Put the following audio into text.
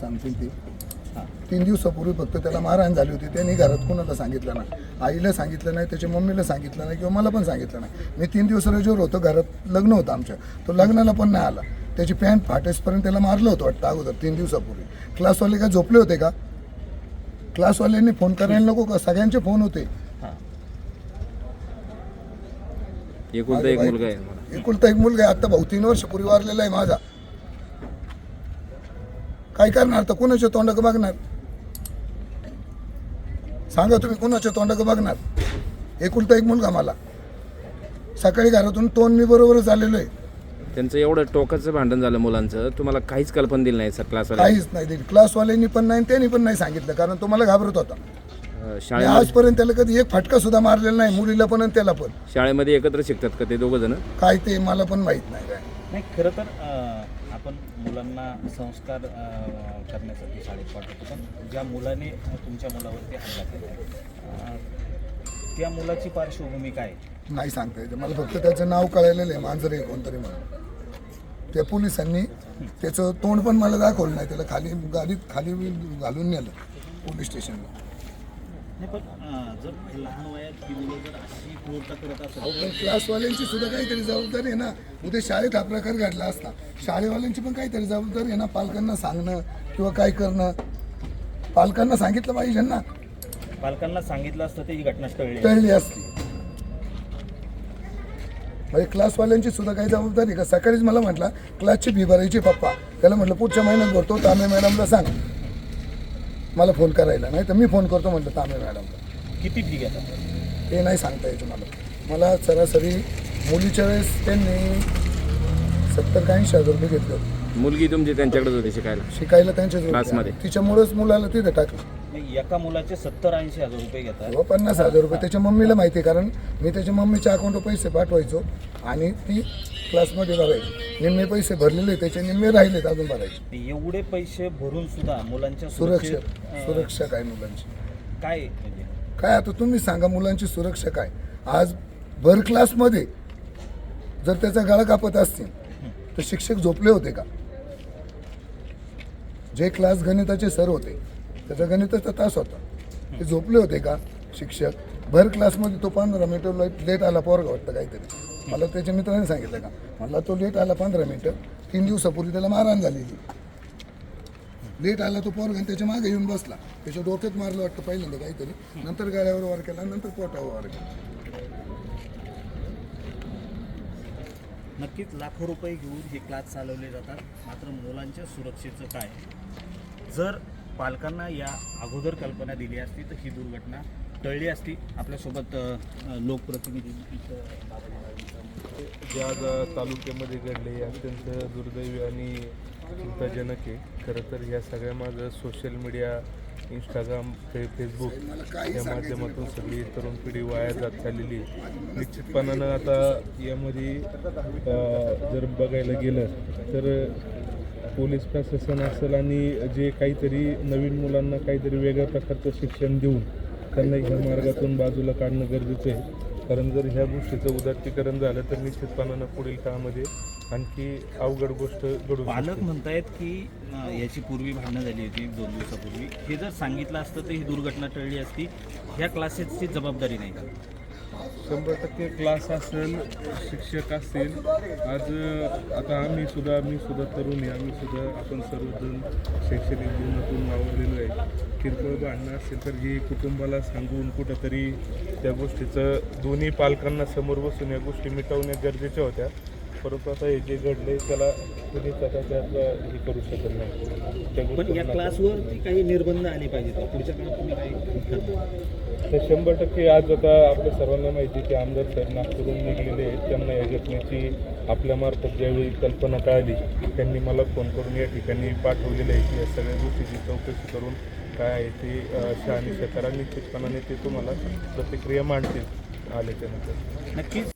सांगतील ते. तीन दिवसापूर्वी फक्त त्याला मारहाण झाली होती. त्यांनी घरात कोणाला सांगितलं नाही. आईला सांगितलं नाही त्याच्या मम्मीला सांगितलं नाही किंवा मला पण सांगितलं नाही. मी तीन दिवस रजेवर होतो घरात लग्न होतं आमच्या. तो लग्नाला पण नाही आला. त्याची पॅन्ट फाटेसपर्यंत त्याला मारलं होतं वाटतं अगोदर तीन दिवसापूर्वी. क्लासवाले का झोपले होते का? क्लासवाल्यांनी फोन करायला नको का? सगळ्यांचे फोन होते. एकुलता एक मुलगा आहे मला. एकुलता एक मुलगा आहे. आता भाऊ तीन वर्ष पूर्वी वारलेला आहे माझा. काय करणार? तर कोणाच्या तोंडाक बघणार? सांगा तुम्ही कोणाच्या तोंडाक बघणार? एकुलता एक मुलगा मला. सकाळी घरातून तोंड मी बरोबरच आलेलो आहे. त्यांचं एवढं टोकाचं भांडण झालं मुलांचं तुम्हाला काहीच कल्पना दिली नाही सर क्लासवाल्या काहीच नाही दिली. क्लासवाल्यांनी पण नाही त्यांनी पण नाही सांगितलं कारण तो मला घाबरत होता. अं, शाळेमध्ये आजपर्यंत त्याला कधी एक फटका सुद्धा मारलेला नाही मुलीला पण आणि त्याला पण. शाळेमध्ये एकत्र शिकतात का ते दोघं जण? काय ते मला पण माहीत नाही. काय नाही खरं तर अं, आपण मुलांना संस्कार करण्यासाठी शाळेत पाठवतो. पण ज्या मुलाने तुमच्या मुलावरती हल्ला केला अं, त्या मुलाची पार्श्वभूमी काय नाही सांगता येते. मला फक्त त्याचं नाव कळालेलं आहे मांजरे कोणतरी म्हणून. त्या पोलिसांनी त्याचं तोंड पण मला दाखवलं नाही. त्याला खाली गाडीत खाली घालून नेलं पोलीस स्टेशनला. नाही पण अं, जर लहान वयात ही मुलं जर अशी क्रूरता करत असेल अहो, पण क्लासवाल्यांची सुद्धा काहीतरी जबाबदारी आहे ना. उद्या शाळेत हा प्रकार घडला असता शाळेवाल्यांची पण काहीतरी जबाबदारी आहे ना पालकांना सांगणं किंवा काय करणं. पालकांना सांगितलं पाहिजे ना. पालकांना सांगितलं असतं ही घटना टळली टळली असती. म्हणजे क्लासवाल्यांची सुद्धा काही जबाबदारी आहे का? सकाळीच मला म्हटलं क्लासची फी भरायची पप्पा. त्याला म्हटलं पुढच्या महिन्यात भरतो तांबे मॅडमला सांग. मला फोन करायला. नाही तर मी फोन करतो म्हटलं तांबे मॅडमला. किती फी घेतात? ते नाही सांगता यायचं मला. मला सरासरी मुलीच्या वेळेस त्यांनी सत्तर ऐंशी हजार रुपये घेतले होते. मुलगी तुमची त्यांच्याकडेच होती शिकायला? शिकायला त्यांच्याच क्लासमध्ये. तिच्यामुळेच मुलाला तिथे टाकलं. नाही एका मुलाचे सत्तर ऐंशी हजार रुपये घेतात. व पन्नास हजार रुपये. त्याच्या मम्मीला माहिती आहे कारण मी त्याच्या मम्मीच्या अकाउंटवर पैसे पाठवायचो आणि ती क्लासमध्ये भरायची निम्मे पैसे भरलेले त्याचे निम्मे राहिलेत अजून भरायचे. एवढे पैसे भरून सुद्धा मुलांच्या सुरक्षा. सुरक्षेत, अं, सुरक्षा काय मुलांची? काय म्हणजे? काय आता तुम्ही सांगा मुलांची सुरक्षा काय? आज भर क्लासमध्ये जर त्याचा गळा कापत असतील तर शिक्षक झोपले होते का? जे क्लास गणिताचे सर होते त्याचा गणिताचा तास होता. ते झोपले होते का शिक्षक? भर क्लासमध्ये तो पंधरा मिनटं लेट लेट आला पोरगा वाटतं काहीतरी. मला त्याच्या मित्राने सांगितलं का मला तो लेट आला पंधरा मिनटं तीन दिवसापूर्वी त्याला मारहाण झालेली. लेट आला तो पोरगा आणि त्याच्यामागे येऊन बसला. त्याच्या डोक्यात मारलं वाटतं पहिल्यांदा काहीतरी नंतर गाड्यावर वार केला नंतर पोटावर वार केला. नक्कीच लाखो रुपये घेऊन हे क्लास चालवले जातात. मात्र मुलांच्या सुरक्षेचं काय? जर पालकांना या अगोदर कल्पना दिली असती तर ही दुर्घटना टळली असती. आपल्यासोबत लोकप्रतिनिधी इथं जे आज तालुक्यामध्ये घडले अत्यंत दुर्दैवी आणि चिंताजनक आहे. खरं तर या सगळ्या माझं सोशल मीडिया इंस्टाग्राम फे फेसबुक या माध्यमातून सगळी तरुण पिढी वाया जात चाललेली आहे. निश्चितपणानं आता यामध्ये जर बघायला गेलं तर पोलीस प्रशासन असेल आणि जे काहीतरी नवीन मुलांना काहीतरी वेगळ्या प्रकारचं शिक्षण देऊन त्यांना ह्या मार्गातून बाजूला काढणं गरजेचं आहे. कारण जर ह्या गोष्टीचं उदात्तीकरण झालं तर निश्चितपणानं पुढील काळामध्ये आणखी अवघड गोष्ट घडू पालक. म्हणतायत की अ, याची पूर्वी भांडणं झाली होती एक दोन दिवसापूर्वी. हे जर सांगितलं असतं तर ही दुर्घटना टळली असती. ह्या क्लासेसची जबाबदारी नाही का? शंभर टक्के क्लास असेल शिक्षक असतील. आज अ, आता आम्ही सुद्धा मी सुद्धा तरुण आहे. आम्ही सुद्धा आपण सर्वजण शैक्षणिक जीवनातून वावरलेलो आहे. किरकोळ भांडणं असेल तर ही कुटुंबाला सांगून कुठंतरी त्या गोष्टीचं दोन्ही पालकांना समोर बसून या गोष्टी मिटवण्या गरजेच्या होत्या. परंतु आता हे जे घडले त्याला कुणीच आता त्यातलं हे करू शकत नाही. पण या क्लासवरती काही निर्बंध आले पाहिजेत? पुढच्या काळात तुम्ही काही? तर शंभर टक्के आज आता आपल्या सर्वांना माहिती आहे की आमदार साहेब नागपूरहून निघलेले आहेत. त्यांना या घटनेची आपल्यामार्फत ज्यावेळी कल्पना कळाली त्यांनी मला फोन करून या ठिकाणी पाठवलेलं आहे की या सगळ्या गोष्टीची चौकशी करून काय आहे ते अ, शहानिशा करा. निश्चितपणाने ते तुम्हाला प्रतिक्रिया मांडतील आल्याच्यानंतर नक्कीच.